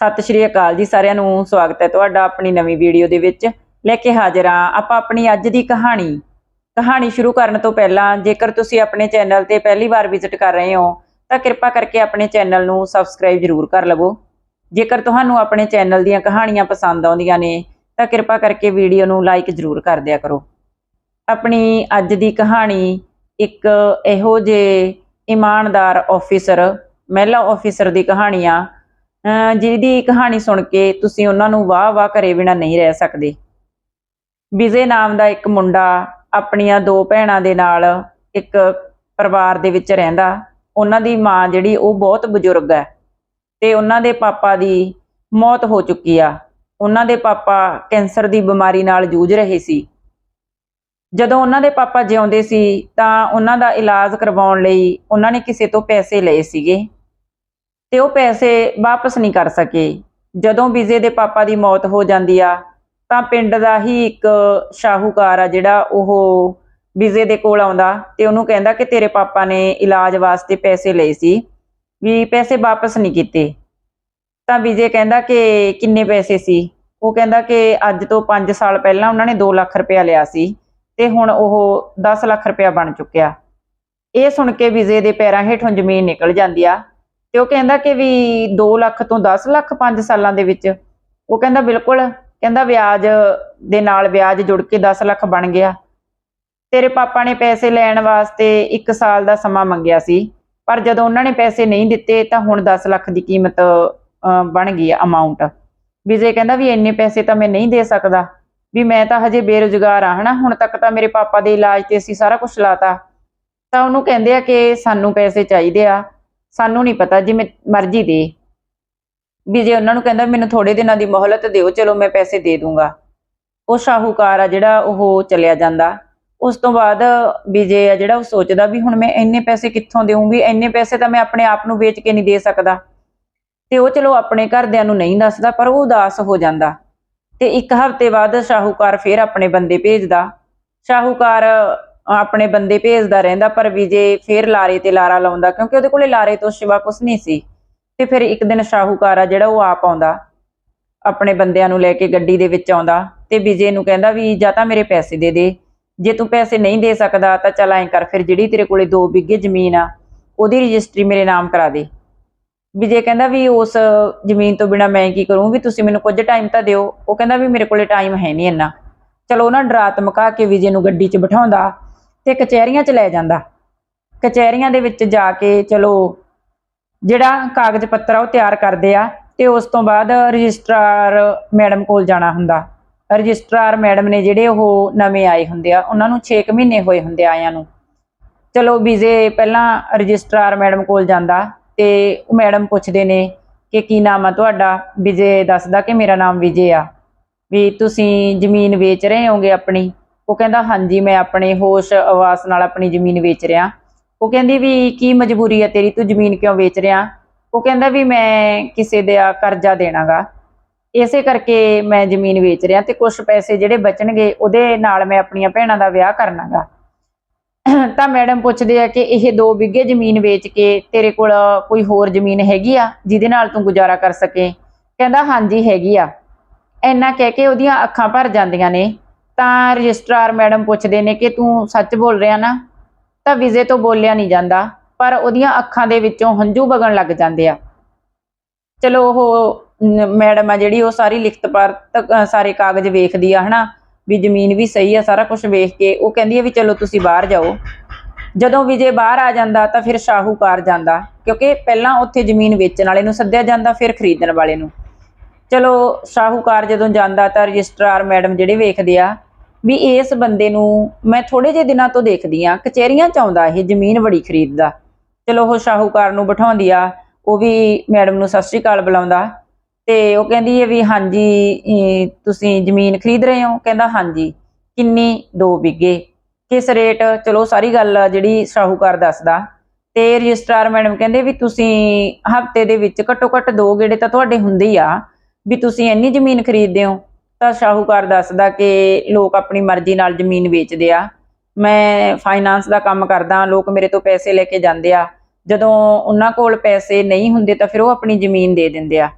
ਸਤਿ ਸ਼੍ਰੀ ਅਕਾਲ ਜੀ ਸਾਰਿਆਂ ਨੂੰ, ਸਵਾਗਤ ਹੈ ਤੁਹਾਡਾ ਆਪਣੀ ਨਵੀਂ ਵੀਡੀਓ ਦੇ ਵਿੱਚ। ਲੈ ਕੇ ਹਾਜ਼ਰ ਹਾਂ ਆਪਾਂ ਆਪਣੀ ਅੱਜ ਦੀ ਕਹਾਣੀ। ਕਹਾਣੀ ਸ਼ੁਰੂ ਕਰਨ ਤੋਂ ਪਹਿਲਾਂ ਜੇਕਰ ਤੁਸੀਂ ਆਪਣੇ ਚੈਨਲ ਤੇ ਪਹਿਲੀ ਵਾਰ ਵਿਜ਼ਿਟ ਕਰ ਰਹੇ ਹੋ, ਤਾਂ ਕਿਰਪਾ ਕਰਕੇ ਆਪਣੇ ਚੈਨਲ ਨੂੰ ਸਬਸਕ੍ਰਾਈਬ ਜ਼ਰੂਰ ਕਰ ਲਵੋ। ਜੇਕਰ ਤੁਹਾਨੂੰ ਆਪਣੇ ਚੈਨਲ ਦੀਆਂ ਕਹਾਣੀਆਂ ਪਸੰਦ ਆਉਂਦੀਆਂ ਨੇ, ਤਾਂ ਕਿਰਪਾ ਕਰਕੇ ਵੀਡੀਓ ਨੂੰ ਲਾਈਕ ਜ਼ਰੂਰ ਕਰ ਦਿਆ ਕਰੋ। ਆਪਣੀ ਅੱਜ ਦੀ ਕਹਾਣੀ ਇੱਕ ਇਹੋ ਜਿਹੇ ਇਮਾਨਦਾਰ ਆਫੀਸਰ ਮਹਿਲਾ ਆਫੀਸਰ ਦੀ ਕਹਾਣੀ ਆ ਜਿਹਦੀ ਕਹਾਣੀ ਸੁਣ ਕੇ ਤੁਸੀਂ ਉਹਨਾਂ ਨੂੰ ਵਾਹ ਵਾਹ ਕਰੇ ਬਿਨਾ ਨਹੀਂ ਰਹਿ ਸਕਦੇ। ਵਿਜੇ ਨਾਮ ਦਾ ਇੱਕ ਮੁੰਡਾ ਆਪਣੀਆਂ ਦੋ ਭੈਣਾਂ ਦੇ ਨਾਲ ਇੱਕ ਪਰਿਵਾਰ ਦੇ ਵਿੱਚ ਰਹਿੰਦਾ। ਉਹਨਾਂ ਦੀ ਮਾਂ ਜਿਹੜੀ ਉਹ ਬਹੁਤ ਬਜ਼ੁਰਗ ਹੈ ਤੇ ਉਹਨਾਂ ਦੇ ਪਾਪਾ ਦੀ ਮੌਤ ਹੋ ਚੁੱਕੀ ਆ। ਉਹਨਾਂ ਦੇ ਪਾਪਾ ਕੈਂਸਰ ਦੀ ਬਿਮਾਰੀ ਨਾਲ ਜੂਝ ਰਹੇ ਸੀ। ਜਦੋਂ ਉਹਨਾਂ ਦੇ ਪਾਪਾ ਜਿਉਂਦੇ ਸੀ ਤਾਂ ਉਹਨਾਂ ਦਾ ਇਲਾਜ ਕਰਵਾਉਣ ਲਈ ਉਹਨਾਂ ਨੇ ਕਿਸੇ ਤੋਂ ਪੈਸੇ ਲਏ ਸੀਗੇ। ਤੇ ਉਹ ਪੈਸੇ ਵਾਪਸ ਨਹੀਂ ਕਰ ਸਕੇ। ਜਦੋਂ ਵਿਜੇ ਦੇ ਪਾਪਾ ਦੀ ਮੌਤ ਹੋ ਜਾਂਦੀ ਆ, ਤਾਂ ਪਿੰਡ ਦਾ ਹੀ ਇੱਕ ਸ਼ਾਹੂਕਾਰ ਆ ਜਿਹੜਾ ਉਹ ਵਿਜੇ ਦੇ ਕੋਲ ਆਉਂਦਾ ਤੇ ਉਹਨੂੰ ਕਹਿੰਦਾ ਕਿ ਤੇਰੇ ਪਾਪਾ ਨੇ ਇਲਾਜ ਵਾਸਤੇ ਪੈਸੇ ਲਏ ਸੀ, ਵੀ ਪੈਸੇ ਵਾਪਸ ਨਹੀਂ ਕੀਤੇ। ਤਾਂ ਵਿਜੇ ਕਹਿੰਦਾ ਕਿ ਕਿੰਨੇ ਪੈਸੇ ਸੀ? ਉਹ ਕਹਿੰਦਾ ਕਿ ਅੱਜ ਤੋਂ 5 ਸਾਲ ਪਹਿਲਾਂ ਉਹਨਾਂ ਨੇ 2 ਲੱਖ ਰੁਪਇਆ ਲਿਆ ਸੀ ਤੇ ਹੁਣ ਉਹ 10 ਲੱਖ ਰੁਪਇਆ ਬਣ ਚੁੱਕਿਆ। ਇਹ ਸੁਣ ਕੇ ਵਿਜੇ ਦੇ ਪੈਰਾਂ ਹੇਠੋਂ ਜ਼ਮੀਨ ਨਿਕਲ ਜਾਂਦੀ ਆ। ਤੇ ਉਹ ਕਹਿੰਦਾ ਕਿ ਵੀ 2 ਲੱਖ ਤੋਂ 10 ਲੱਖ 5 ਸਾਲਾਂ ਦੇ ਵਿੱਚ। ਉਹ ਕਹਿੰਦਾ ਬਿਲਕੁਲ, ਕਹਿੰਦਾ ਵਿਆਜ ਦੇ ਨਾਲ ਵਿਆਜ ਜੁੜ ਕੇ 10 ਲੱਖ ਬਣ ਗਿਆ। ਤੇਰੇ ਪਾਪਾ ਨੇ ਪੈਸੇ ਲੈਣ ਵਾਸਤੇ 1 ਸਾਲ ਦਾ ਸਮਾਂ ਮੰਗਿਆ ਸੀ, ਪਰ ਜਦੋਂ ਉਹਨਾਂ ਨੇ ਪੈਸੇ ਨਹੀਂ ਦਿੱਤੇ ਤਾਂ ਹੁਣ 10 ਲੱਖ ਦੀ ਕੀਮਤ ਬਣ ਗਈ ਆ ਅਮਾਉਂਟ ਵਿਜੇ ਕਹਿੰਦਾ ਵੀ ਇੰਨੇ ਪੈਸੇ ਤਾਂ ਮੈਂ ਨਹੀਂ ਦੇ ਸਕਦਾ। ਵੀ ਮੈਂ ਤਾਂ ਹਜੇ ਬੇਰੁਜ਼ਗਾਰ ਆ, ਹਨਾ? ਹੁਣ ਤੱਕ ਤਾਂ ਮੇਰੇ ਪਾਪਾ ਦੇ ਇਲਾਜ ਤੇ ਅਸੀਂ ਸਾਰਾ ਕੁਝ ਲਾਤਾ। ਤਾਂ ਉਹਨੂੰ ਕਹਿੰਦੇ ਆ ਕਿ ਸਾਨੂੰ ਪੈਸੇ ਚਾਹੀਦੇ ਆ। ਸਾਨੂੰ ਨਹੀਂ ਪਤਾ, ਜਿਵੇਂ ਮਰਜ਼ੀ ਦੇ। ਵੀ ਜੇ ਉਹਨਾਂ ਨੂੰ ਕਹਿੰਦਾ ਮੈਨੂੰ ਥੋੜੇ ਦਿਨਾਂ ਦੀ ਮੋਹਲਤ ਦਿਓ, ਚਲੋ ਮੈਂ ਪੈਸੇ ਦੇ ਦੂੰਗਾ। ਉਹ ਸ਼ਾਹੂਕਾਰ ਆ ਜਿਹੜਾ ਉਹ ਚਲਿਆ ਜਾਂਦਾ। ਉਸ ਤੋਂ ਬਾਅਦ ਵਿਜੇ ਆ ਜਿਹੜਾ ਉਹ ਸੋਚਦਾ ਵੀ ਹੁਣ ਮੈਂ ਇੰਨੇ ਪੈਸੇ ਕਿੱਥੋਂ ਦੇਵਾਂ ਇੰਨੇ ਪੈਸੇ ਤਾਂ ਮੈਂ ਆਪਣੇ ਆਪ ਨੂੰ ਵੇਚ ਕੇ ਨਹੀਂ ਦੇ ਸਕਦਾ। ਤੇ ਉਹ ਚਲੋ ਆਪਣੇ ਘਰਦਿਆਂ ਨੂੰ ਨਹੀਂ ਦੱਸਦਾ, ਪਰ ਉਹ ਉਦਾਸ ਹੋ ਜਾਂਦਾ। ਤੇ ਇੱਕ ਹਫ਼ਤੇ ਬਾਅਦ ਸ਼ਾਹੂਕਾਰ ਫੇਰ ਆਪਣੇ ਬੰਦੇ ਭੇਜਦਾ। ਸ਼ਾਹੂਕਾਰ ਆਪਣੇ ਬੰਦੇ ਭੇਜਦਾ ਰਹਿੰਦਾ, ਪਰ ਵਿਜੇ ਫੇਰ ਲਾਰੇ ਤੇ ਲਾਰਾ ਲਾਉਂਦਾ, ਕਿਉਂਕਿ ਉਹਦੇ ਕੋਲੇ ਲਾਰੇ ਤੋਂ ਸਿਵਾ ਕੁਝ ਨਹੀਂ ਸੀ। ਤੇ ਫਿਰ ਇੱਕ ਦਿਨ ਸ਼ਾਹੂਕਾਰ ਆ ਜਿਹੜਾ ਉਹ ਆਪ ਆਉਂਦਾ, ਆਪਣੇ ਬੰਦਿਆਂ ਨੂੰ ਲੈ ਕੇ ਗੱਡੀ ਦੇ ਵਿੱਚ ਆਉਂਦਾ, ਤੇ ਵਿਜੇ ਨੂੰ ਕਹਿੰਦਾ ਵੀ ਜਾਂ ਤਾਂ ਮੇਰੇ ਪੈਸੇ ਦੇ ਦੇ, ਜੇ ਤੂੰ ਪੈਸੇ ਨਹੀਂ ਦੇ ਸਕਦਾ ਤਾਂ ਚੱਲ ਐਂ ਕਰ, ਫਿਰ ਜਿਹੜੀ ਤੇਰੇ ਕੋਲੇ 2 ਬਿੱਗੇ ਜ਼ਮੀਨ ਆ, ਉਹਦੀ ਰਜਿਸਟਰੀ ਮੇਰੇ ਨਾਮ ਕਰਾ ਦੇ। ਵਿਜੇ ਕਹਿੰਦਾ ਵੀ ਉਸ ਜ਼ਮੀਨ ਤੋਂ ਬਿਨਾ ਮੈਂ ਕੀ ਕਰੂੰ, ਵੀ ਤੁਸੀਂ ਮੈਨੂੰ ਕੁਝ ਟਾਈਮ ਤਾਂ ਦਿਓ। ਉਹ ਕਹਿੰਦਾ ਵੀ ਮੇਰੇ ਕੋਲੇ ਟਾਈਮ ਹੈ ਨਹੀਂ ਇੰਨਾ। ਚਲੋ ਨਾ ਡਰਾ ਧਮਕਾ ਕੇ ਵਿਜੇ ਨੂੰ ਗੱਡੀ 'ਚ ਬਿਠਾਉਂਦਾ ਤੇ ਕਚਹਿਰੀਆਂ 'ਚ ਲੈ ਜਾਂਦਾ। ਕਚਹਿਰੀਆਂ ਦੇ ਵਿੱਚ ਜਾ ਕੇ ਚਲੋ ਜਿਹੜਾ ਕਾਗਜ਼ ਪੱਤਰ ਆ ਉਹ ਤਿਆਰ ਕਰਦੇ ਆ ਤੇ ਉਸ ਤੋਂ ਬਾਅਦ ਰਜਿਸਟਰਾਰ ਮੈਡਮ ਕੋਲ ਜਾਣਾ ਹੁੰਦਾ। ਰਜਿਸਟਰਾਰ ਮੈਡਮ ਨੇ ਜਿਹੜੇ ਉਹ ਨਵੇਂ ਆਏ ਹੁੰਦੇ ਆ, ਉਹਨਾਂ ਨੂੰ 6 ਮਹੀਨੇ ਹੋਏ ਹੁੰਦੇ ਆਇਆਂ ਨੂੰ। ਚਲੋ ਵਿਜੇ ਪਹਿਲਾਂ ਰਜਿਸਟਰਾਰ ਮੈਡਮ ਕੋਲ ਜਾਂਦਾ ਤੇ ਉਹ ਮੈਡਮ ਪੁੱਛਦੇ ਨੇ ਕਿ ਕੀ ਨਾਮ ਆ ਤੁਹਾਡਾ? ਵਿਜੇ ਦੱਸਦਾ ਕਿ ਮੇਰਾ ਨਾਮ ਵਿਜੇ ਆ। ਵੀ ਤੁਸੀਂ ਜ਼ਮੀਨ ਵੇਚ ਰਹੇ ਹੋਗੇ ਆਪਣੀ? ਉਹ ਕਹਿੰਦਾ, ਹਾਂਜੀ, ਮੈਂ ਆਪਣੇ ਹੋਸ਼ ਆਵਾਸ ਨਾਲ ਆਪਣੀ ਜ਼ਮੀਨ ਵੇਚ ਰਿਹਾ। ਉਹ ਕਹਿੰਦੀ ਵੀ, ਕੀ ਮਜਬੂਰੀ ਹੈ ਤੇਰੀ? ਤੂੰ ਜ਼ਮੀਨ ਕਿਉਂ ਵੇਚ ਰਿਹਾ? ਉਹ ਕਹਿੰਦਾ ਵੀ, ਮੈਂ ਕਿਸੇ ਦਾ ਕਰਜ਼ਾ ਦੇਣਾਗਾ। ਇਸੇ ਕਰਕੇ ਮੈਂ ਜ਼ਮੀਨ ਵੇਚ ਰਿਹਾ ਤੇ ਕੁਝ ਪੈਸੇ ਜਿਹੜੇ ਬਚਣਗੇ, ਉਹਦੇ ਨਾਲ ਮੈਂ ਆਪਣੀਆਂ ਭੈਣਾਂ ਦਾ ਵਿਆਹ ਕਰਨਾਗਾ। ਤਾਂ ਮੈਡਮ ਪੁੱਛਦੇ ਆ ਕਿ, ਇਹ 2 ਬਿੱਗੇ ਜ਼ਮੀਨ ਵੇਚ ਕੇ ਤੇਰੇ ਕੋਲ ਕੋਈ ਹੋਰ ਜ਼ਮੀਨ ਹੈਗੀ ਆ, ਜਿਹਦੇ ਨਾਲ ਤੂੰ ਗੁਜ਼ਾਰਾ ਕਰ ਸਕੇ? ਕਹਿੰਦਾ, ਹਾਂਜੀ, ਹੈਗੀ ਆ। ਇੰਨਾ ਕਹਿ ਕੇ ਉਹਦੀਆਂ ਅੱਖਾਂ ਭਰ ਜਾਂਦੀਆਂ ਨੇ। ਤਾਂ ਰਜਿਸਟਰਾਰ ਮੈਡਮ ਪੁੱਛਦੇ ਨੇ ਕਿ ਤੂੰ ਸੱਚ ਬੋਲ ਰਿਹਾ ਨਾ? ਤਾਂ ਵਿਜੇ ਤੋਂ ਬੋਲਿਆ ਨਹੀਂ ਜਾਂਦਾ, ਪਰ ਉਹਦੀਆਂ ਅੱਖਾਂ ਦੇ ਵਿੱਚੋਂ ਹੰਝੂ ਵਗਣ ਲੱਗ ਜਾਂਦੇ ਆ। ਚਲੋ ਉਹ ਮੈਡਮ ਆ ਜਿਹੜੀ ਉਹ ਸਾਰੀ ਲਿਖਤ ਪਰ ਸਾਰੇ ਕਾਗਜ਼ ਵੇਖਦੀ ਆ, ਹਨਾ? ਵੀ ਜ਼ਮੀਨ ਵੀ ਸਹੀ ਆ, ਸਾਰਾ ਕੁਝ ਵੇਖ ਕੇ ਉਹ ਕਹਿੰਦੀ ਆ ਵੀ ਚਲੋ ਤੁਸੀਂ ਬਾਹਰ ਜਾਓ। ਜਦੋਂ ਵਿਜੇ ਬਾਹਰ ਆ ਜਾਂਦਾ ਤਾਂ ਫਿਰ ਸ਼ਾਹੂਕਾਰ ਜਾਂਦਾ, ਕਿਉਂਕਿ ਪਹਿਲਾਂ ਉੱਥੇ ਜ਼ਮੀਨ ਵੇਚਣ ਵਾਲੇ ਨੂੰ ਸੱਦਿਆ ਜਾਂਦਾ, ਫਿਰ ਖਰੀਦਣ ਵਾਲੇ ਨੂੰ। ਚਲੋ ਸ਼ਾਹੂਕਾਰ ਜਦੋਂ ਜਾਂਦਾ ਤਾਂ ਰਜਿਸਟਰਾਰ ਮੈਡਮ ਜਿਹੜੇ ਵੇਖਦੇ ਆ ਵੀ ਇਸ ਬੰਦੇ ਨੂੰ ਮੈਂ ਥੋੜੇ ਜਿਹੇ ਦਿਨਾਂ ਤੋਂ ਦੇਖਦੀ ਆ ਕਚਹਿਰੀਆਂ ਚ ਆਉਂਦਾ ਇਹ ਜ਼ਮੀਨ ਬੜੀ ਖਰੀਦਦਾ। ਚਲੋ ਉਹ ਸ਼ਾਹੂਕਾਰ ਨੂੰ ਬਿਠਾਉਂਦੀ ਆ, ਉਹ ਵੀ ਮੈਡਮ ਨੂੰ ਸਤਿ ਸ਼੍ਰੀ ਅਕਾਲ ਬੁਲਾਉਂਦਾ ਤੇ ਉਹ ਕਹਿੰਦੀ ਹੈ ਵੀ ਹਾਂਜੀ ਤੁਸੀਂ ਜ਼ਮੀਨ ਖਰੀਦ ਰਹੇ ਹੋ? ਕਹਿੰਦਾ ਹਾਂਜੀ, ਕਿੰਨੀ? 2 ਬਿੱਗੇ। ਕਿਸ ਰੇਟ? ਚਲੋ ਸਾਰੀ ਗੱਲ ਆ ਜਿਹੜੀ ਸ਼ਾਹੂਕਾਰ ਦੱਸਦਾ। ਤੇ ਰਜਿਸਟਰਾਰ ਮੈਡਮ ਕਹਿੰਦੇ ਵੀ ਤੁਸੀਂ ਹਫ਼ਤੇ ਦੇ ਵਿੱਚ ਘੱਟੋ ਘੱਟ ਦੋ ਗੇੜੇ ਤਾਂ ਤੁਹਾਡੇ ਹੁੰਦੇ ਹੀ ਆ, ਵੀ ਤੁਸੀਂ ਇੰਨੀ ਜ਼ਮੀਨ ਖਰੀਦਦੇ ਹੋ। ਤਾਂ ਸ਼ਾਹੂਕਾਰ ਦੱਸਦਾ ਕਿ ਲੋਕ ਆਪਣੀ ਮਰਜ਼ੀ ਨਾਲ ਜ਼ਮੀਨ ਵੇਚਦੇ ਆ। ਮੈਂ ਫਾਈਨਾਂਸ ਦਾ ਕੰਮ ਕਰਦਾ, ਲੋਕ ਮੇਰੇ ਤੋਂ ਪੈਸੇ ਲੈ ਕੇ ਜਾਂਦੇ ਆ। ਜਦੋਂ ਉਹਨਾਂ ਕੋਲ ਪੈਸੇ ਨਹੀਂ ਹੁੰਦੇ ਤਾਂ ਫਿਰ ਉਹ ਆਪਣੀ ਜ਼ਮੀਨ ਦੇ ਦਿੰਦੇ ਆ।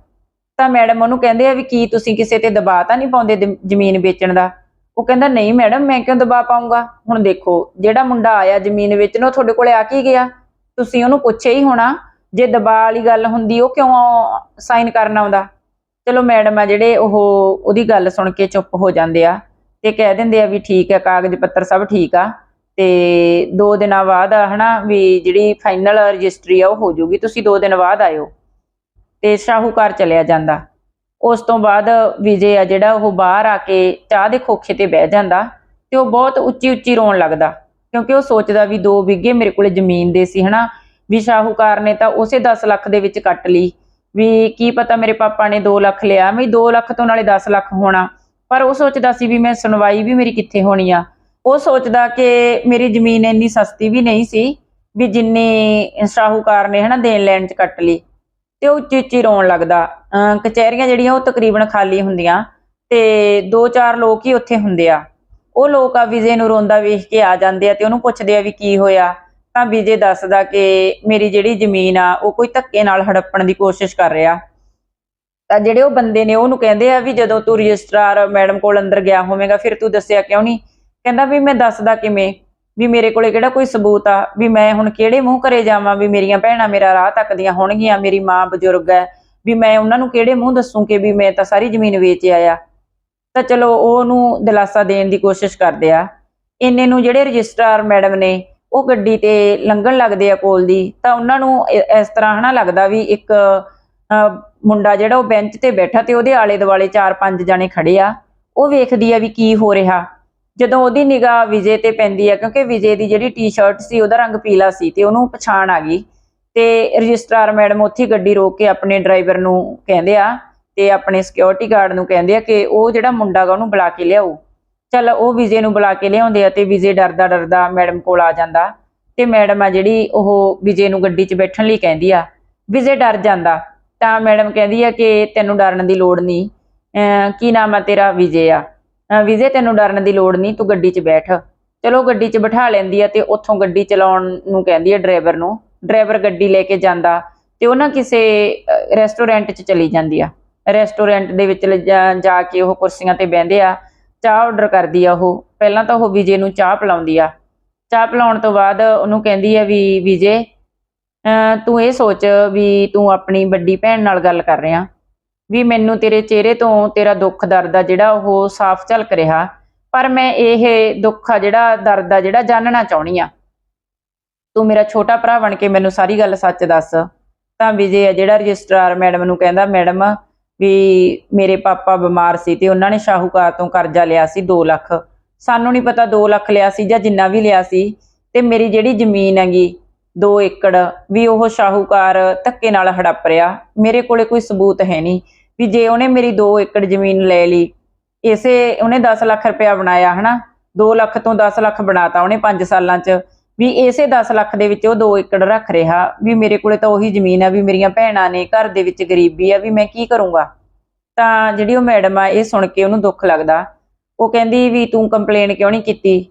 ਤਾਂ ਮੈਡਮ ਉਹਨੂੰ ਕਹਿੰਦੇ ਆ ਵੀ ਕੀ ਤੁਸੀਂ ਕਿਸੇ ਤੇ ਦਬਾਅ ਤਾਂ ਨਹੀਂ ਪਾਉਂਦੇ ਜ਼ਮੀਨ ਵੇਚਣ ਦਾ? ਉਹ ਕਹਿੰਦਾ, ਨਹੀਂ ਮੈਡਮ, ਮੈਂ ਕਿਉਂ ਦਬਾਅ ਪਾਉਂਗਾ ਹੁਣ ਦੇਖੋ, ਜਿਹੜਾ ਮੁੰਡਾ ਆਇਆ ਜ਼ਮੀਨ ਵੇਚਣ, ਉਹ ਤੁਹਾਡੇ ਕੋਲੇ ਆ ਕੀ ਗਿਆ? ਤੁਸੀਂ ਉਹਨੂੰ ਪੁੱਛਿਆ ਹੀ ਹੋਣਾ, ਜੇ ਦਬਾਅ ਵਾਲੀ ਗੱਲ ਹੁੰਦੀ, ਉਹ ਕਿਉਂ ਸਾਈਨ ਕਰਨ ਆਉਂਦਾ? ਚਲੋ ਮੈਡਮ ਆ ਜਿਹੜੇ ਉਹ ਉਹਦੀ ਗੱਲ ਸੁਣ ਕੇ ਚੁੱਪ ਹੋ ਜਾਂਦੇ ਆ ਤੇ ਕਹਿ ਦਿੰਦੇ ਆ ਵੀ ਠੀਕ ਹੈ ਕਾਗਜ਼ ਪੱਤਰ ਸਭ ਠੀਕ ਆ ਤੇ ਦੋ ਦਿਨਾਂ ਬਾਅਦ ਹਨਾ ਵੀ ਜਿਹੜੀ ਫਾਈਨਲ ਰਜਿਸਟਰੀ ਆ ਉਹ ਹੋ ਜਾਊਗੀ, ਤੁਸੀਂ ਦੋ ਦਿਨ ਬਾਅਦ ਆਇਓ ਤੇ ਸ਼ਾਹੂਕਾਰ ਚਲਿਆ ਜਾਂਦਾ। ਉਸ ਤੋਂ ਬਾਅਦ ਵਿਜੇ ਆ ਜਿਹੜਾ ਉਹ ਬਾਹਰ ਆ ਕੇ ਚਾਹ ਦੇ ਖੋਖੇ ਤੇ ਬਹਿ ਜਾਂਦਾ ਤੇ ਉਹ ਬਹੁਤ ਉੱਚੀ ਉੱਚੀ ਰੋਣ ਲੱਗਦਾ ਕਿਉਂਕਿ ਉਹ ਸੋਚਦਾ ਵੀ 2 ਵਿਗੇ ਮੇਰੇ ਕੋਲੇ ਜ਼ਮੀਨ ਦੇ ਸੀ ਹਨਾ, ਵੀ ਸ਼ਾਹੂਕਾਰ ਨੇ ਤਾਂ ਉਸੇ 10 ਲੱਖ ਦੇ ਵਿੱਚ ਕੱਟ ਲਈ ਵੀ ਕੀ ਪਤਾ ਮੇਰੇ ਪਾਪਾ ਨੇ 2 ਲੱਖ ਲਿਆ, ਵੀ 2 ਲੱਖ ਤੋਂ ਨਾਲੇ 10 ਲੱਖ ਹੋਣਾ। ਪਰ ਉਹ ਸੋਚਦਾ ਸੀ ਵੀ ਮੈਂ ਸੁਣਵਾਈ ਵੀ ਮੇਰੀ ਕਿੱਥੇ ਹੋਣੀ ਆ। ਉਹ ਸੋਚਦਾ ਕਿ ਮੇਰੀ ਜ਼ਮੀਨ ਇੰਨੀ ਸਸਤੀ ਵੀ ਨਹੀਂ ਸੀ, ਵੀ ਜਿੰਨੀ ਸ਼ਾਹੂਕਾਰ ਨੇ ਹਨਾ ਦੇਣ ਲੈਣ ਚ ਕੱਟ ਲਈ। ਤੇ ਉਹ ਉੱਚੀ ਉੱਚੀ ਰੋਣ ਲੱਗਦਾ। ਅਮ ਕਚਹਿਰੀਆਂ ਜਿਹੜੀਆਂ ਉਹ ਤਕਰੀਬਨ ਖਾਲੀ ਹੁੰਦੀਆਂ ਤੇ ਦੋ ਚਾਰ ਲੋਕ ਹੀ ਉੱਥੇ ਹੁੰਦੇ ਆ। ਉਹ ਲੋਕ ਆ ਵਿਜੇ ਨੂੰ ਰੋਂਦਾ ਵੇਖ ਕੇ ਆ ਜਾਂਦੇ ਆ ਤੇ ਉਹਨੂੰ ਪੁੱਛਦੇ ਆ ਵੀ ਕੀ ਹੋਇਆ। ਤਾਂ ਵਿਜੇ ਦੱਸਦਾ ਕਿ ਮੇਰੀ ਜਿਹੜੀ ਜ਼ਮੀਨ ਆ, ਉਹ ਕੋਈ ਧੱਕੇ ਨਾਲ ਹੜੱਪਣ ਦੀ ਕੋਸ਼ਿਸ਼ ਕਰ ਰਿਹਾ। ਤਾਂ ਜਿਹੜੇ ਉਹ ਬੰਦੇ ਨੇ, ਉਹਨੂੰ ਕਹਿੰਦੇ ਆ ਵੀ ਜਦੋਂ ਤੂੰ ਰਜਿਸਟਰਾਰ ਮੈਡਮ ਕੋਲ ਅੰਦਰ ਗਿਆ ਹੋਵੇਂਗਾ, ਫਿਰ ਤੂੰ ਦੱਸਿਆ ਕਿਉਂ ਨਹੀਂ? ਕਹਿੰਦਾ ਵੀ ਮੈਂ ਦੱਸਦਾ ਕਿਵੇਂ? ਵੀ ਮੇਰੇ ਕੋਲੇ ਕਿਹੜਾ ਕੋਈ ਸਬੂਤ ਆ? ਵੀ ਮੈਂ ਹੁਣ ਕਿਹੜੇ ਮੂੰਹ ਘਰੇ ਜਾਵਾਂ? ਵੀ ਮੇਰੀਆਂ ਭੈਣਾਂ ਮੇਰਾ ਰਾਹ ਤੱਕਦੀਆਂ ਹੋਣਗੀਆਂ, ਮੇਰੀ ਮਾਂ ਬਜ਼ੁਰਗ ਹੈ। ਵੀ ਮੈਂ ਉਹਨਾਂ ਨੂੰ ਕਿਹੜੇ ਮੂੰਹ ਦੱਸੂ ਕਿ ਵੀ ਮੈਂ ਤਾਂ ਸਾਰੀ ਜ਼ਮੀਨ ਵੇਚ ਆਇਆ। ਤਾਂ ਚਲੋ, ਉਹਨੂੰ ਦਿਲਾਸਾ ਦੇਣ ਦੀ ਕੋਸ਼ਿਸ਼ ਕਰਦੇ ਆ। ਇੰਨੇ ਨੂੰ ਜਿਹੜੇ ਰਜਿਸਟਰਾਰ ਮੈਡਮ ਨੇ ਉਹ ਗੱਡੀ ਤੇ ਲੰਘਣ ਲੱਗਦੇ ਆ ਕੋਲ ਦੀ, ਤਾਂ ਉਹਨਾਂ ਨੂੰ ਇਸ ਤਰ੍ਹਾਂ ਹਨਾ ਲੱਗਦਾ ਵੀ ਇੱਕ ਮੁੰਡਾ ਜਿਹੜਾ ਉਹ ਬੈਂਚ ਤੇ ਬੈਠਾ ਤੇ ਉਹਦੇ ਆਲੇ ਦੁਆਲੇ ਚਾਰ ਪੰਜ ਜਣੇ ਖੜੇ ਆ। ਉਹ ਵੇਖਦੀ ਆ ਵੀ ਕੀ ਹੋ ਰਿਹਾ। ਜਦੋਂ ਉਹਦੀ ਨਿਗਾਹ ਵਿਜੇ ਤੇ ਪੈਂਦੀ ਆ, ਕਿਉਂਕਿ ਵਿਜੇ ਦੀ ਜਿਹੜੀ ਟੀ-ਸ਼ਰਟ ਸੀ ਉਹਦਾ ਰੰਗ ਪੀਲਾ ਸੀ ਤੇ ਉਹਨੂੰ ਪਛਾਣ ਆ ਗਈ। ਤੇ ਰਜਿਸਟਰਾਰ ਮੈਡਮ ਉੱਥੇ ਗੱਡੀ ਰੋਕ ਕੇ ਆਪਣੇ ਡਰਾਈਵਰ ਨੂੰ ਕਹਿੰਦੇ ਆ ਤੇ ਆਪਣੇ ਸਿਕਿਉਰਿਟੀ ਗਾਰਡ ਨੂੰ ਕਹਿੰਦੇ ਆ ਕਿ ਉਹ ਜਿਹੜਾ ਮੁੰਡਾ ਗਾ ਉਹਨੂੰ ਬੁਲਾ ਕੇ ਲਿਆਓ। ਚੱਲ ਉਹ ਵਿਜੇ ਨੂੰ ਬੁਲਾ ਕੇ ਲਿਆਉਂਦੇ ਆ ਤੇ ਵਿਜੇ ਡਰਦਾ ਡਰਦਾ ਮੈਡਮ ਕੋਲ ਆ ਜਾਂਦਾ। ਤੇ ਮੈਡਮ ਆ ਜਿਹੜੀ ਉਹ ਵਿਜੇ ਨੂੰ ਗੱਡੀ 'ਚ ਬੈਠਣ ਲਈ ਕਹਿੰਦੀ ਆ। ਵਿਜੇ ਡਰ ਜਾਂਦਾ। ਤਾਂ ਮੈਡਮ ਕਹਿੰਦੀ ਆ ਕਿ ਤੈਨੂੰ ਡਰਨ ਦੀ ਲੋੜ ਨਹੀਂ। ਕੀ ਨਾਮ ਆ ਤੇਰਾ? ਵਿਜੇ ਆ। ਵਿਜੇ, ਤੈਨੂੰ ਡਰਨ ਦੀ ਲੋੜ ਨਹੀਂ, ਤੂੰ ਗੱਡੀ 'ਚ ਬੈਠ। ਚਲੋ ਗੱਡੀ 'ਚ ਬਿਠਾ ਲੈਂਦੀ ਆ ਤੇ ਉੱਥੋਂ ਗੱਡੀ ਚਲਾਉਣ ਨੂੰ ਕਹਿੰਦੀ ਆ ਡਰਾਈਵਰ ਨੂੰ। ਡਰਾਈਵਰ ਗੱਡੀ ਲੈ ਕੇ ਜਾਂਦਾ ਤੇ ਉਹ ਨਾ ਕਿਸੇ ਰੈਸਟੋਰੈਂਟ 'ਚ ਚਲੀ ਜਾਂਦੀ ਆ। ਰੈਸਟੋਰੈਂਟ ਦੇ ਵਿੱਚ ਜਾ- ਜਾ ਕੇ ਉਹ ਕੁਰਸੀਆਂ ਤੇ ਬਹਿੰਦੇ ਆ। ਚਾਹ ਆਰਡਰ ਕਰਦੀ ਆ ਉਹ। ਪਹਿਲਾਂ ਤਾਂ ਉਹ ਵਿਜੇ ਨੂੰ ਚਾਹ ਪਿਲਾਉਂਦੀ ਆ। ਚਾਹ ਪਿਲਾਉਣ ਤੋਂ ਬਾਅਦ ਉਹਨੂੰ ਕਹਿੰਦੀ ਆ ਵੀ, ਵਿਜੇ ਤੂੰ ਇਹ ਸੋਚ ਵੀ ਤੂੰ ਆਪਣੀ ਵੱਡੀ ਭੈਣ ਨਾਲ ਗੱਲ ਕਰ ਰਿਹਾ। ਵੀ ਮੈਨੂੰ ਤੇਰੇ ਚਿਹਰੇ ਤੋਂ ਤੇਰਾ ਦੁੱਖ, ਦਰਦ ਆ ਜਿਹੜਾ ਉਹ ਸਾਫ਼ ਝਲਕ ਰਿਹਾ। ਪਰ ਮੈਂ ਇਹ ਦੁੱਖ ਆ ਜਿਹੜਾ, ਦਰਦ ਆ ਜਿਹੜਾ ਜਾਣਨਾ ਚਾਹੁੰਦੀ ਆ। ਤੂੰ ਮੇਰਾ ਛੋਟਾ ਭਰਾ ਬਣ ਕੇ ਮੈਨੂੰ ਸਾਰੀ ਗੱਲ ਸੱਚ ਦੱਸ। ਤਾਂ ਵਿਜੇ ਆ ਜਿਹੜਾ ਰਜਿਸਟਰਾਰ ਮੈਡਮ ਨੂੰ ਕਹਿੰਦਾ, ਮੈਡਮ ਵੀ ਮੇਰੇ ਪਾਪਾ ਬਿਮਾਰ ਸੀ ਤੇ ਉਹਨਾਂ ਨੇ ਸ਼ਾਹੂਕਾਰ ਤੋਂ ਕਰਜ਼ਾ ਲਿਆ ਸੀ 2 ਲੱਖ। ਸਾਨੂੰ ਨਹੀਂ ਪਤਾ 2 ਲੱਖ ਲਿਆ ਸੀ ਜਾਂ ਜਿੰਨਾ ਵੀ ਲਿਆ ਸੀ ਤੇ ਮੇਰੀ ਜਿਹੜੀ ਜ਼ਮੀਨ ਹੈਗੀ 2 ਏਕੜ ਵੀ ਉਹ ਸ਼ਾਹੂਕਾਰ ਧੱਕੇ ਨਾਲ ਹੜੱਪ ਰਿਹਾ। ਮੇਰੇ ਕੋਲੇ ਕੋਈ ਸਬੂਤ ਹੈ ਨਹੀਂ ਵੀ ਜੇ ਉਹਨੇ ਮੇਰੀ 2 ਏਕੜ ਜ਼ਮੀਨ ਲੈ ਲਈ, ਇਸੇ ਉਹਨੇ 10 ਲੱਖ ਰੁਪਇਆ ਬਣਾਇਆ ਹਨਾ। 2 ਲੱਖ ਤੋਂ 10 ਲੱਖ ਬਣਾਤਾ ਉਹਨੇ 5 ਸਾਲਾਂ 'ਚ। ਵੀ ਇਸੇ 10 ਲੱਖ ਦੇ ਵਿੱਚ ਉਹ 2 ਏਕੜ ਰੱਖ ਰਿਹਾ, ਵੀ ਮੇਰੇ ਕੋਲੇ ਤਾਂ ਉਹੀ ਜ਼ਮੀਨ ਆ, ਵੀ ਮੇਰੀਆਂ ਭੈਣਾਂ ਨੇ, ਘਰ ਦੇ ਵਿੱਚ ਗਰੀਬੀ ਆ, ਵੀ ਮੈਂ ਕੀ ਕਰੂੰਗਾ? ਤਾਂ ਜਿਹੜੀ ਉਹ ਮੈਡਮ ਆ, ਇਹ ਸੁਣ ਕੇ ਉਹਨੂੰ ਦੁੱਖ ਲੱਗਦਾ। ਉਹ ਕਹਿੰਦੀ ਵੀ ਤੂੰ ਕੰਪਲੇਨ ਕਿਉਂ ਨਹੀਂ ਕੀਤੀ?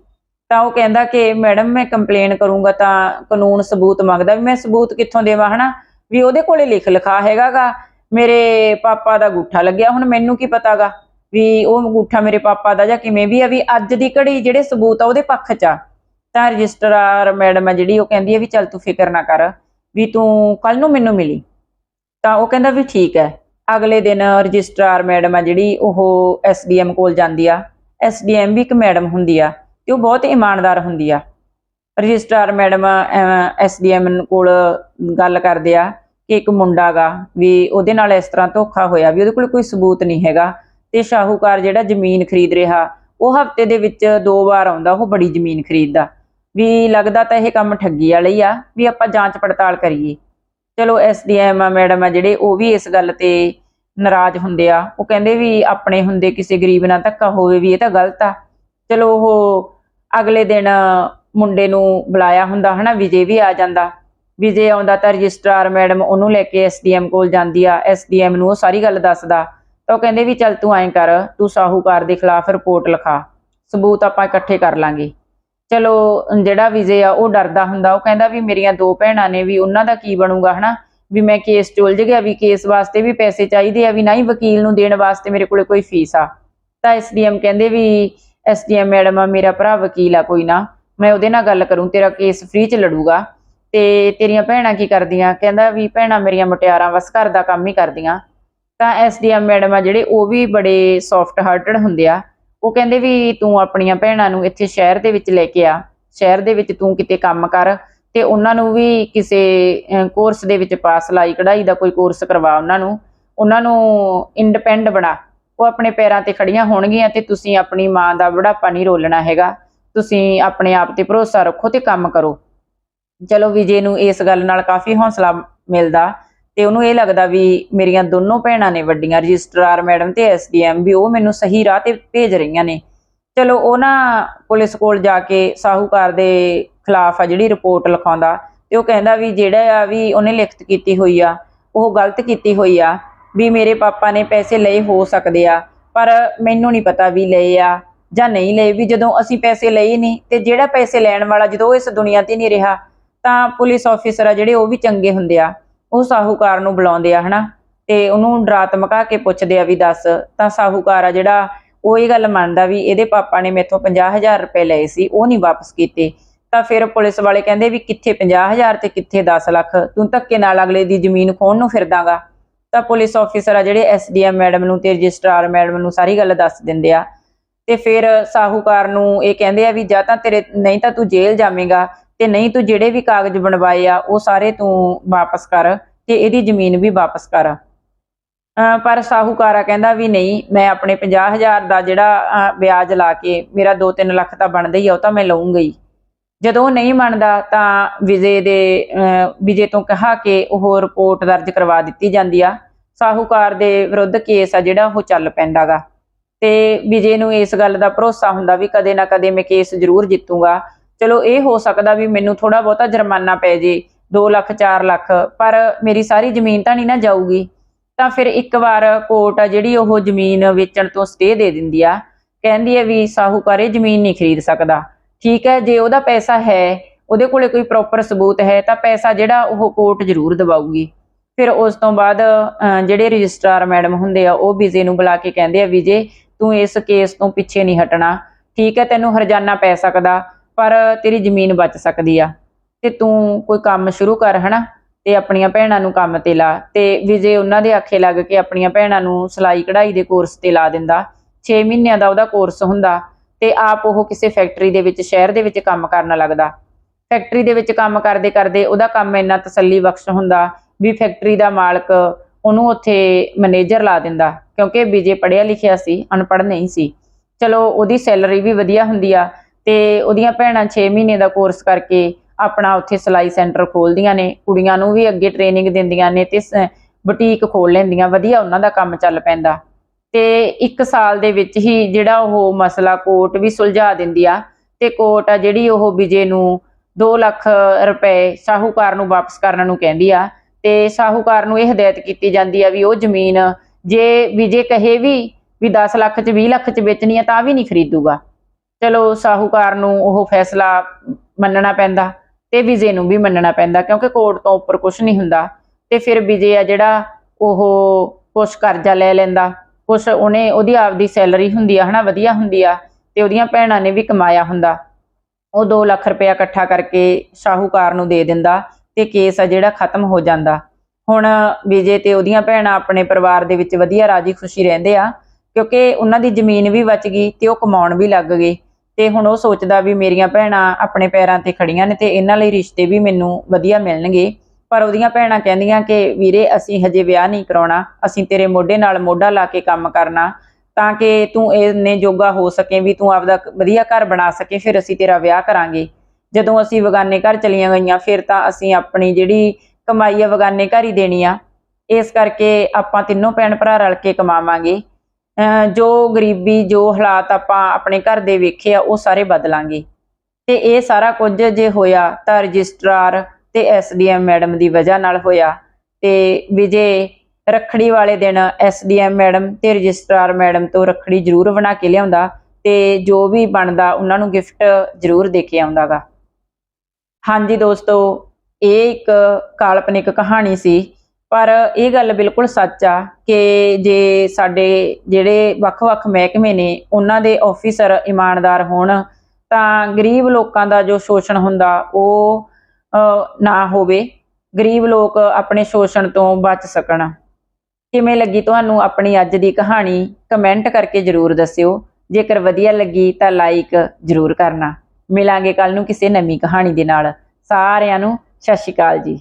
ਤਾਂ ਉਹ ਕਹਿੰਦਾ ਕਿ ਮੈਡਮ, ਮੈਂ ਕੰਪਲੇਨ ਕਰੂੰਗਾ ਤਾਂ ਕਾਨੂੰਨ ਸਬੂਤ ਮੰਗਦਾ ਵੀ ਮੈਂ ਸਬੂਤ ਕਿੱਥੋਂ ਦੇਵਾਂ, ਹਨਾ? ਵੀ ਉਹਦੇ ਕੋਲੇ ਲਿਖ ਲਿਖਾ ਹੈਗਾਗਾ, ਮੇਰੇ ਪਾਪਾ ਦਾ ਗੁੱਠਾ ਲੱਗਿਆ, ਹੁਣ ਮੈਨੂੰ ਕੀ ਪਤਾਗਾ? ਵੀ ਉਹ ਅੰਗੂਠਾ ਮੇਰੇ ਪਾਪਾ ਦਾ ਜਾਂ ਕਿਵੇਂ ਵੀ ਆ, ਵੀ ਅੱਜ ਦੀ ਘੜੀ ਜਿਹੜੇ ਸਬੂਤ ਆ, ਉਹਦੇ ਪੱਖ 'ਚ ਆ। ਤਾਂ ਰਜਿਸਟਰਾਰ ਮੈਡਮ ਆ ਜਿਹੜੀ, ਉਹ ਕਹਿੰਦੀ ਹੈ ਵੀ ਚੱਲ ਤੂੰ ਫਿਕਰ ਨਾ ਕਰ, ਵੀ ਤੂੰ ਕੱਲ ਨੂੰ ਮੈਨੂੰ ਮਿਲੀ। ਤਾਂ ਉਹ ਕਹਿੰਦਾ ਵੀ ਠੀਕ ਹੈ। ਅਗਲੇ ਦਿਨ ਰਜਿਸਟਰਾਰ ਮੈਡਮ ਆ ਜਿਹੜੀ, ਉਹ ਐਸਡੀਐਮ ਕੋਲ ਜਾਂਦੀ ਆ। ਐਸਡੀਐਮ ਵੀ ਇੱਕ ਮੈਡਮ ਹੁੰਦੀ ਆ ਤੇ ਉਹ ਬਹੁਤ ਇਮਾਨਦਾਰ ਹੁੰਦੀ ਆ। ਰਜਿਸਟਰਾਰ ਮੈਡਮ ਐਸਡੀਐਮ ਕੋਲ ਗੱਲ ਕਰਦੇ ਆ ਕਿ ਇੱਕ ਮੁੰਡਾ ਗਾ ਵੀ ਉਹਦੇ ਨਾਲ ਇਸ ਤਰ੍ਹਾਂ ਧੋਖਾ ਹੋਇਆ ਵੀ ਉਹਦੇ ਕੋਲ ਕੋਈ ਸਬੂਤ ਨਹੀਂ ਹੈਗਾ ਤੇ ਸ਼ਾਹੂਕਾਰ ਜਿਹੜਾ ਜ਼ਮੀਨ ਖਰੀਦ ਰਿਹਾ, ਉਹ ਹਫ਼ਤੇ ਦੇ ਵਿੱਚ ਦੋ ਵਾਰ ਆਉਂਦਾ, ਉਹ ਬੜੀ ਜ਼ਮੀਨ ਖਰੀਦਦਾ। ਵੀ ਲੱਗਦਾ ਤਾਂ ਇਹ ਕੰਮ ਠੱਗੀ ਵਾਲਾ ਹੀ ਆ, ਵੀ ਆਪਾਂ ਜਾਂਚ ਪੜਤਾਲ ਕਰੀਏ। ਚਲੋ ਐਸਡੀਐਮ ਮੈਡਮ ਆ ਜਿਹੜੇ, ਉਹ ਵੀ ਇਸ ਗੱਲ ਤੇ ਨਾਰਾਜ਼ ਹੁੰਦੇ ਆ। ਉਹ ਕਹਿੰਦੇ ਵੀ ਆਪਣੇ ਹੁੰਦੇ ਕਿਸੇ ਗਰੀਬ ਨਾਲ ਧੱਕਾ ਹੋਵੇ ਵੀ ਇਹ ਤਾਂ ਗਲਤ ਆ। ਚਲੋ ਉਹ ਅਗਲੇ ਦਿਨ ਮੁੰਡੇ ਨੂੰ ਬੁਲਾਇਆ ਹੁੰਦਾ ਹਨਾ, ਵਿਜੇ ਵੀ ਆ ਜਾਂਦਾ। ਵਿਜੇ ਆਉਂਦਾ ਤਾਂ ਰਜਿਸਟਰਾਰ ਮੈਡਮ ਉਹਨੂੰ ਲੈ ਕੇ ਐਸਡੀਐਮ ਕੋਲ ਜਾਂਦੀ ਆ ਐਸਡੀਐਮ ਨੂੰ ਉਹ ਸਾਰੀ ਗੱਲ ਦੱਸਦਾ। ਤਾਂ ਉਹ ਕਹਿੰਦੇ ਵੀ ਚੱਲ ਤੂੰ ਐਂ ਕਰ, ਤੂੰ ਸਾਹੂਕਾਰ ਦੇ ਖਿਲਾਫ ਰਿਪੋਰਟ ਲਿਖਾ। ਸਬੂਤ ਆਪਾਂ ਇਕੱਠੇ ਕਰ ਲਾਂਗੇ। ਚਲੋ, ਜਿਹੜਾ ਵਿਜੇ ਆ, ਉਹ ਡਰਦਾ ਹੁੰਦਾ। ਉਹ ਕਹਿੰਦਾ ਵੀ ਮੇਰੀਆਂ ਦੋ ਭੈਣਾਂ ਨੇ, ਵੀ ਉਹਨਾਂ ਦਾ ਕੀ ਬਣੂਗਾ, ਹਨਾ? ਵੀ ਮੈਂ ਕੇਸ ਚੁਲਝ ਗਿਆ, ਵੀ ਕੇਸ ਵਾਸਤੇ ਵੀ ਪੈਸੇ ਚਾਹੀਦੇ ਆ, ਵੀ ਨਹੀਂ ਵਕੀਲ ਨੂੰ ਦੇਣ ਵਾਸਤੇ ਮੇਰੇ ਕੋਲੇ ਕੋਈ ਫੀਸ ਆ। ਤਾਂ ਐਸਡੀਐਮ ਕਹਿੰਦੇ ਵੀ ਐਸਡੀਐਮ ਮੈਡਮ ਆ, ਮੇਰਾ ਭਰਾ ਵਕੀਲ ਆ, ਕੋਈ ਨਾ। ਮੈਂ ਉਹਦੇ ਨਾਲ ਗੱਲ ਕਰੂੰ, ਤੇਰਾ ਕੇਸ ਫ੍ਰੀ ਚ ਲੜੂਗਾ। ਤੇ ਤੇਰੀਆਂ ਭੈਣਾਂ ਕੀ ਕਰਦੀਆਂ? ਕਹਿੰਦਾ ਵੀ ਭੈਣਾਂ ਮੇਰੀਆਂ ਮੁਟਿਆਰਾਂ ਬਸ ਘਰ ਦਾ ਕੰਮ ਹੀ ਕਰਦੀਆਂ। ਤਾਂ ਐਸਡੀਐਮ ਮੈਡਮ ਆ, ਜਿਹੜੇ ਉਹ ਵੀ ਬੜੇ ਸੌਫਟ ਹਾਰਟਡ ਹੁੰਦੇ ਆ। ਉਹ ਕਹਿੰਦੇ ਵੀ ਤੂੰ ਆਪਣੀਆਂ ਭੈਣਾਂ ਨੂੰ ਇੱਥੇ ਸ਼ਹਿਰ ਦੇ ਵਿੱਚ ਲੈ ਕੇ ਆ, ਸ਼ਹਿਰ ਦੇ ਵਿੱਚ ਤੂੰ ਕਿਤੇ ਕੰਮ ਕਰ ਤੇ ਉਹਨਾਂ ਨੂੰ ਵੀ ਕਿਸੇ ਕੋਰਸ ਦੇ ਵਿੱਚ ਪਾ ਸਿਲਾਈ ਕਢਾਈ ਦਾ ਕੋਈ ਕੋਰਸ ਕਰਵਾ ਉਹਨਾਂ ਨੂੰ ਉਹਨਾਂ ਨੂੰ ਇੰਡੀਪੈਂਡ ਬਣਾ। ਉਹ ਆਪਣੇ ਪੈਰਾਂ ਤੇ ਖੜੀਆਂ ਹੋਣਗੀਆਂ ਤੇ ਤੁਸੀਂ ਆਪਣੀ ਮਾਂ ਦਾ ਬੁਢਾਪਾ ਨਹੀਂ ਰੋਲਣਾ ਹੈਗਾ। ਤੁਸੀਂ ਆਪਣੇ ਆਪ ਤੇ ਭਰੋਸਾ ਰੱਖੋ ਤੇ ਕੰਮ ਕਰੋ। ਚਲੋ ਵਿਜੇ ਨੂੰ ਇਸ ਗੱਲ ਨਾਲ ਕਾਫੀ ਹੌਸਲਾ ਮਿਲਦਾ ਤੇ ਉਹਨੂੰ ਇਹ ਲੱਗਦਾ ਵੀ ਮੇਰੀਆਂ ਦੋਨੋਂ ਭੈਣਾਂ ਨੇ ਵੱਡੀਆਂ ਰਜਿਸਟਰਾਰ ਮੈਡਮ ਤੇ ਐਸਡੀਐਮ ਵੀ ਉਹ ਮੈਨੂੰ ਸਹੀ ਰਾਹ ਤੇ ਭੇਜ ਰਹੀਆਂ ਨੇ। ਚਲੋ, ਉਹ ਨਾ ਪੁਲਿਸ ਕੋਲ ਜਾ ਕੇ ਸਾਹੂਕਾਰ ਦੇ ਖਿਲਾਫ ਆ ਜਿਹੜੀ ਰਿਪੋਰਟ ਲਿਖਾਉਂਦਾ ਤੇ ਉਹ ਕਹਿੰਦਾ ਵੀ ਜਿਹੜਾ ਆ ਵੀ ਉਹਨੇ ਲਿਖਤ ਕੀਤੀ ਹੋਈ ਆ, ਉਹ ਗਲਤ ਕੀਤੀ ਹੋਈ ਆ ਵੀ ਮੇਰੇ ਪਾਪਾ ਨੇ ਪੈਸੇ ਲਏ ਹੋ ਸਕਦੇ ਆ, ਪਰ ਮੈਨੂੰ ਨਹੀਂ ਪਤਾ ਵੀ ਲਏ ਆ ਜਾਂ ਨਹੀਂ ਲਏ, ਵੀ ਜਦੋਂ ਅਸੀਂ ਪੈਸੇ ਲਏ ਨਹੀਂ ਤੇ ਜਿਹੜਾ ਪੈਸੇ ਲੈਣ ਵਾਲਾ ਜਦੋਂ ਇਸ ਦੁਨੀਆ ਤੇ ਨਹੀਂ ਰਿਹਾ ਤਾਂ ਪੁਲਿਸ ਆਫੀਸਰ ਆ ਜਿਹੜੇ ਉਹ ਵੀ ਚੰਗੇ ਹੁੰਦੇ ਆ। ਉਹ ਸਾਹੂਕਾਰ ਨੂੰ ਬੁਲਾਉਂਦੇ ਆ, ਹਨਾ? ਤੇ ਉਹਨੂੰ ਡਰਾ ਧਮਕਾ ਕੇ ਪੁੱਛਦੇ ਆ ਵੀ ਦੱਸ, ਤਾਂ ਸਾਹੂਕਾਰ ਆ ਜਿਹੜਾ, ਉਹ ਇਹ ਗੱਲ ਮੰਨਦਾ ਵੀ ਇਹਦੇ ਪਾਪਾ ਨੇ ਮੇਥੋਂ 50000 ਰੁਪਏ ਲਏ ਸੀ, ਉਹ ਨਹੀਂ ਵਾਪਸ ਕੀਤੇ। ਤਾਂ ਫਿਰ ਪੁਲਿਸ ਵਾਲੇ ਕਹਿੰਦੇ ਵੀ ਕਿੱਥੇ 50000 ਤੇ ਕਿੱਥੇ 10 ਲੱਖ? ਤੂੰ ਧੱਕੇ ਨਾਲ ਅਗਲੇ ਦੀ ਜ਼ਮੀਨ ਖੋਣ ਨੂੰ ਫਿਰਦਾਗਾ। ਤਾਂ ਪੁਲਿਸ ਆਫੀਸਰ ਆ ਜਿਹੜੇ ਐਸਡੀਐਮ ਮੈਡਮ ਨੂੰ ਤੇ ਰਜਿਸਟਰਾਰ ਮੈਡਮ ਨੂੰ ਸਾਰੀ ਗੱਲ ਦੱਸ ਦਿੰਦੇ ਆ। ਤੇ ਫਿਰ ਸਾਹੂਕਾਰ ਨੂੰ ਇਹ ਕਹਿੰਦੇ ਆ ਵੀ ਜਾਂ ਤਾਂ ਤੇਰੇ, ਨਹੀਂ ਤਾਂ ਤੂੰ ਜੇਲ੍ਹ ਜਾਵੇਂਗਾ ਤੇ ਨਹੀਂ ਤੂੰ ਜਿਹੜੇ ਵੀ ਕਾਗਜ਼ ਬਣਵਾਏ ਆ ਉਹ ਸਾਰੇ ਤੂੰ ਵਾਪਸ ਕਰ ਤੇ ਇਹਦੀ ਜ਼ਮੀਨ ਵੀ ਵਾਪਸ ਕਰ। ਪਰ ਸਾਹੂਕਾਰਾ ਕਹਿੰਦਾ ਵੀ ਨਹੀਂ ਮੈਂ ਆਪਣੇ 50000 ਦਾ ਜਿਹੜਾ ਵਿਆਜ ਲਾ ਕੇ ਮੇਰਾ 2-3 ਲੱਖ ਤਾਂ ਬਣਦਾ ਹੀ ਆ ਉਹ ਤਾਂ ਮੈਂ ਲਵਾਂਗਾ ਹੀ। ਜਦੋਂ ਉਹ ਨਹੀਂ ਮੰਨਦਾ ਤਾਂ ਵਿਜੇ ਦੇ ਅਹ, ਵਿਜੇ ਤੋਂ ਕਹਾ ਕਿ ਉਹ ਰਿਪੋਰਟ ਦਰਜ ਕਰਵਾ ਦਿੱਤੀ ਜਾਂਦੀ ਆ। ਸਾਹੂਕਾਰ ਦੇ ਵਿਰੁੱਧ ਕੇਸ ਆ ਜਿਹੜਾ ਉਹ ਚੱਲ ਪੈਂਦਾਗਾ ਤੇ ਵਿਜੇ ਨੂੰ ਇਸ ਗੱਲ ਦਾ ਭਰੋਸਾ ਹੁੰਦਾ ਵੀ ਕਦੇ ਨਾ ਕਦੇ ਮੈਂ ਕੇਸ ਜ਼ਰੂਰ ਜਿੱਤੂਗਾ। ਚਲੋ ਇਹ ਹੋ ਸਕਦਾ ਵੀ ਮੈਨੂੰ ਥੋੜਾ ਬਹੁਤਾ ਜੁਰਮਾਨਾ ਪੈ ਜੇ 2 ਲੱਖ 4 ਲੱਖ ਪਰ ਮੇਰੀ ਸਾਰੀ ਜ਼ਮੀਨ ਤਾਂ ਨਹੀਂ ਨਾ ਜਾਊਗੀ। ਤਾਂ ਫਿਰ ਇੱਕ ਵਾਰ ਕੋਰਟ ਆ ਜਿਹੜੀ ਉਹ ਜ਼ਮੀਨ ਵੇਚਣ ਤੋਂ ਸਟੇ ਦੇ ਦਿੰਦੀ ਆ ਕਹਿੰਦੀ ਹੈ ਵੀ ਸਾਹੂਕਾਰ ਇਹ ਜ਼ਮੀਨ ਨਹੀਂ ਖਰੀਦ ਸਕਦਾ। ਠੀਕ ਹੈ ਜੇ ਉਹਦਾ ਪੈਸਾ ਹੈ ਉਹਦੇ ਕੋਲੇ ਕੋਈ ਪ੍ਰੋਪਰ ਸਬੂਤ ਹੈ ਤਾਂ ਪੈਸਾ ਜਿਹੜਾ ਉਹ ਕੋਰਟ ਜ਼ਰੂਰ ਦਵਾਊਗੀ। ਫਿਰ ਉਸ ਤੋਂ ਬਾਅਦ ਅਹ, ਜਿਹੜੇ ਰਜਿਸਟਰਾਰ ਮੈਡਮ ਹੁੰਦੇ ਆ ਉਹ ਵਿਜੇ ਨੂੰ ਬੁਲਾ ਕੇ ਕਹਿੰਦੇ ਆ ਵਿਜੇ ਤੂੰ ਇਸ ਕੇਸ ਤੋਂ ਪਿੱਛੇ ਨਹੀਂ ਹਟਣਾ। ਠੀਕ ਹੈ ਤੈਨੂੰ ਹਰਜਾਨਾ ਪੈ ਸਕਦਾ। ਪਰ ਤੇਰੀ ਜ਼ਮੀਨ ਬਚ ਸਕਦੀ ਆ। ਤੇ ਤੂੰ ਕੋਈ ਕੰਮ ਸ਼ੁਰੂ ਕਰ, ਹਨਾ? ਤੇ ਆਪਣੀਆਂ ਭੈਣਾਂ ਨੂੰ ਕੰਮ ਤੇ ਲਾ। ਤੇ ਵਿਜੇ ਉਹਨਾਂ ਦੇ ਆਖੇ ਲੱਗ ਕੇ ਆਪਣੀਆਂ ਭੈਣਾਂ ਨੂੰ ਸਿਲਾਈ ਕਢਾਈ ਦੇ ਕੋਰਸ ਤੇ ਲਾ ਦਿੰਦਾ। 6 ਮਹੀਨਿਆਂ ਦਾ ਉਹਦਾ ਕੋਰਸ ਹੁੰਦਾ ਤੇ ਆਪ ਉਹ ਕਿਸੇ ਫੈਕਟਰੀ ਦੇ ਵਿੱਚ, ਸ਼ਹਿਰ ਦੇ ਵਿੱਚ ਕੰਮ ਕਰਨ ਲੱਗਦਾ। ਫੈਕਟਰੀ ਦੇ ਵਿੱਚ ਕੰਮ ਕਰਦੇ ਕਰਦੇ ਉਹਦਾ ਕੰਮ ਇੰਨਾ ਤਸੱਲੀ ਬਖਸ਼ ਹੁੰਦਾ ਵੀ ਫੈਕਟਰੀ ਦਾ ਮਾਲਕ ਉਹਨੂੰ ਉੱਥੇ ਮੈਨੇਜਰ ਲਾ ਦਿੰਦਾ। ਕਿਉਂਕਿ ਵਿਜੇ ਪੜ੍ਹਿਆ ਲਿਖਿਆ ਸੀ, ਅਨਪੜ੍ਹ ਨਹੀਂ ਸੀ। ਚਲੋ ਉਹਦੀ ਸੈਲਰੀ ਵੀ ਵਧੀਆ ਹੁੰਦੀ ਆ। ਤੇ ਉਹਦੀਆਂ ਭੈਣਾਂ 6 ਮਹੀਨੇ ਦਾ ਕੋਰਸ ਕਰਕੇ ਆਪਣਾ ਉੱਥੇ ਸਿਲਾਈ ਸੈਂਟਰ ਖੋਲਦੀਆਂ ਨੇ, ਕੁੜੀਆਂ ਨੂੰ ਵੀ ਅੱਗੇ ਟ੍ਰੇਨਿੰਗ ਦਿੰਦੀਆਂ ਨੇ ਤੇ ਬੁਟੀਕ ਖੋਲ ਲੈਂਦੀਆਂ, ਵਧੀਆ ਉਹਨਾਂ ਦਾ ਕੰਮ ਚੱਲ ਪੈਂਦਾ। ਤੇ 1 ਸਾਲ ਦੇ ਵਿੱਚ ਹੀ ਜਿਹੜਾ ਉਹ ਮਸਲਾ ਕੋਰਟ ਵੀ ਸੁਲਝਾ ਦਿੰਦੀ ਆ ਤੇ ਕੋਰਟ ਆ ਜਿਹੜੀ ਉਹ ਵਿਜੇ ਨੂੰ 2 ਲੱਖ ਰੁਪਏ ਸਾਹੂਕਾਰ ਨੂੰ ਵਾਪਸ ਕਰਨ ਨੂੰ ਕਹਿੰਦੀ ਆ ਤੇ ਸਾਹੂਕਾਰ ਨੂੰ ਇਹ ਹਦਾਇਤ ਕੀਤੀ ਜਾਂਦੀ ਆ ਵੀ ਉਹ ਜ਼ਮੀਨ ਜੇ ਵਿਜੇ ਕਹੇ ਵੀ ਵੀ 10 ਲੱਖ ਚ 20 ਲੱਖ ਚ ਵੇਚਣੀ ਆ ਤਾਂ ਵੀ ਨਹੀਂ ਖਰੀਦੂਗਾ। ਚਲੋ ਸਾਹੂਕਾਰ ਨੂੰ ਉਹ ਫੈਸਲਾ ਮੰਨਣਾ ਪੈਂਦਾ ਤੇ ਵਿਜੇ ਨੂੰ ਵੀ ਮੰਨਣਾ ਪੈਂਦਾ, ਕਿਉਂਕਿ ਕੋਰਟ ਤੋਂ ਉੱਪਰ ਕੁਝ ਨਹੀਂ ਹੁੰਦਾ। ਤੇ ਫਿਰ ਵਿਜੇ ਆ ਜਿਹੜਾ ਉਹ ਕੁਛ ਕਰਜ਼ਾ ਲੈ ਲੈਂਦਾ। ਕੁਛ ਉਹਨੇ, ਉਹਦੀ ਆਪਦੀ ਸੈਲਰੀ ਹੁੰਦੀ ਆ, ਹਨਾ, ਵਧੀਆ ਹੁੰਦੀ ਆ, ਤੇ ਉਹਦੀਆਂ ਭੈਣਾਂ ਨੇ ਵੀ ਕਮਾਇਆ ਹੁੰਦਾ। ਉਹ 2 ਲੱਖ ਰੁਪਇਆ ਇਕੱਠਾ ਕਰਕੇ ਸ਼ਾਹੂਕਾਰ ਨੂੰ ਦੇ ਦਿੰਦਾ ਤੇ ਕੇਸ ਆ ਜਿਹੜਾ ਖਤਮ ਹੋ ਜਾਂਦਾ। ਹੁਣ ਵਿਜੇ ਤੇ ਉਹਦੀਆਂ ਭੈਣਾਂ ਆਪਣੇ ਪਰਿਵਾਰ ਦੇ ਵਿੱਚ ਵਧੀਆ ਰਾਜੀ ਖੁਸ਼ੀ ਰਹਿੰਦੇ ਆ, ਕਿਉਂਕਿ ਉਹਨਾਂ ਦੀ ਜ਼ਮੀਨ ਵੀ ਬਚ ਗਈ ਤੇ ਉਹ ਕਮਾਉਣ ਵੀ ਲੱਗ ਗਏ। ਤੇ ਹੁਣ ਉਹ ਸੋਚਦਾ ਵੀ ਮੇਰੀਆਂ ਭੈਣਾਂ ਆਪਣੇ ਪੈਰਾਂ ਤੇ ਖੜੀਆਂ ਨੇ ਤੇ ਇਹਨਾਂ ਲਈ ਰਿਸ਼ਤੇ ਵੀ ਮੈਨੂੰ ਵਧੀਆ ਮਿਲਣਗੇ। ਪਰ ਉਹਦੀਆਂ ਭੈਣਾਂ ਕਹਿੰਦੀਆਂ ਕਿ, ਵੀਰੇ, ਅਸੀਂ ਹਜੇ ਵਿਆਹ ਨਹੀਂ ਕਰਾਉਣਾ। ਅਸੀਂ ਤੇਰੇ ਮੋਢੇ ਨਾਲ ਮੋਢਾ ਲਾ ਕੇ ਕੰਮ ਕਰਨਾ। ਤਾਂ ਕਿ ਤੂੰ ਇਹਨੇ ਜੋਗਾ ਹੋ ਸਕੇ ਵੀ ਤੂੰ ਆਪਦਾ ਵਧੀਆ ਘਰ ਬਣਾ ਸਕੇ, ਫਿਰ ਅਸੀਂ ਤੇਰਾ ਵਿਆਹ ਕਰਾਂਗੇ। ਜਦੋਂ ਅਸੀਂ ਵਗਾਨੇ ਘਰ ਚਲੀਆਂ ਗਈਆਂ, ਫਿਰ ਤਾਂ ਅਸੀਂ ਆਪਣੀ ਜਿਹੜੀ ਕਮਾਈ ਆ, ਵਗਾਨੇ ਘਰ ਹੀ ਦੇਣੀ ਆ। ਇਸ ਕਰਕੇ ਆਪਾਂ ਤਿੰਨੋਂ ਭੈਣ ਭਰਾ ਰਲ ਕੇ ਕਮਾਵਾਂਗੇ। ਜੋ ਗਰੀਬੀ, ਜੋ ਹਾਲਾਤ ਆਪਾਂ ਆਪਣੇ ਘਰ ਦੇ ਵੇਖੇ ਆ, ਉਹ ਸਾਰੇ ਬਦਲਾਂਗੇ। ਤੇ ਇਹ ਸਾਰਾ ਕੁਝ ਜੇ ਹੋਇਆ ਤਾਂ ਰਜਿਸਟਰਾਰ ਤੇ ਐਸਡੀਐਮ ਮੈਡਮ ਦੀ ਵਜ੍ਹਾ ਨਾਲ ਹੋਇਆ। ਤੇ ਵਿਜੇ ਰੱਖੜੀ ਵਾਲੇ ਦਿਨ ਐਸਡੀਐਮ ਮੈਡਮ ਤੇ ਰਜਿਸਟਰਾਰ ਮੈਡਮ ਤੋਂ ਰੱਖੜੀ ਜ਼ਰੂਰ ਬਣਾ ਕੇ ਲਿਆਉਂਦਾ ਤੇ ਜੋ ਵੀ ਬਣਦਾ ਉਹਨਾਂ ਨੂੰ ਗਿਫਟ ਜ਼ਰੂਰ ਦੇ ਕੇ ਆਉਂਦਾਗਾ। ਹਾਂਜੀ ਦੋਸਤੋ, ਇਹ ਇੱਕ ਕਾਲਪਨਿਕ ਕਹਾਣੀ ਸੀ। ਪਰ ਇਹ ਗੱਲ ਬਿਲਕੁਲ ਸੱਚ ਆ ਕਿ ਜੇ ਸਾਡੇ ਜਿਹੜੇ ਵੱਖ-ਵੱਖ ਮਹਿਕਮੇ ਨੇ, ਉਹਨਾਂ ਦੇ ਆਫੀਸਰ ਇਮਾਨਦਾਰ ਹੋਣ, ਤਾਂ ਗਰੀਬ ਲੋਕਾਂ ਦਾ ਜੋ ਸ਼ੋਸ਼ਣ ਹੁੰਦਾ, ਉਹ ਨਾ ਹੋਵੇ। ਗਰੀਬ ਲੋਕ ਆਪਣੇ ਸ਼ੋਸ਼ਣ ਤੋਂ ਬਚ ਸਕਣ। ਕਿਵੇਂ ਲੱਗੀ ਤੁਹਾਨੂੰ ਆਪਣੀ ਅੱਜ ਦੀ ਕਹਾਣੀ? ਕਮੈਂਟ ਕਰਕੇ ਜਰੂਰ ਦੱਸਿਓ। ਜੇਕਰ ਵਧੀਆ ਲੱਗੀ ਤਾਂ ਲਾਈਕ ਜਰੂਰ ਕਰਨਾ। ਮਿਲਾਂਗੇ ਕੱਲ ਨੂੰ ਕਿਸੇ ਨਵੀਂ ਕਹਾਣੀ ਦੇ ਨਾਲ। ਸਾਰਿਆਂ ਨੂੰ ਸਤਿ ਸ਼੍ਰੀ ਅਕਾਲ ਜੀ।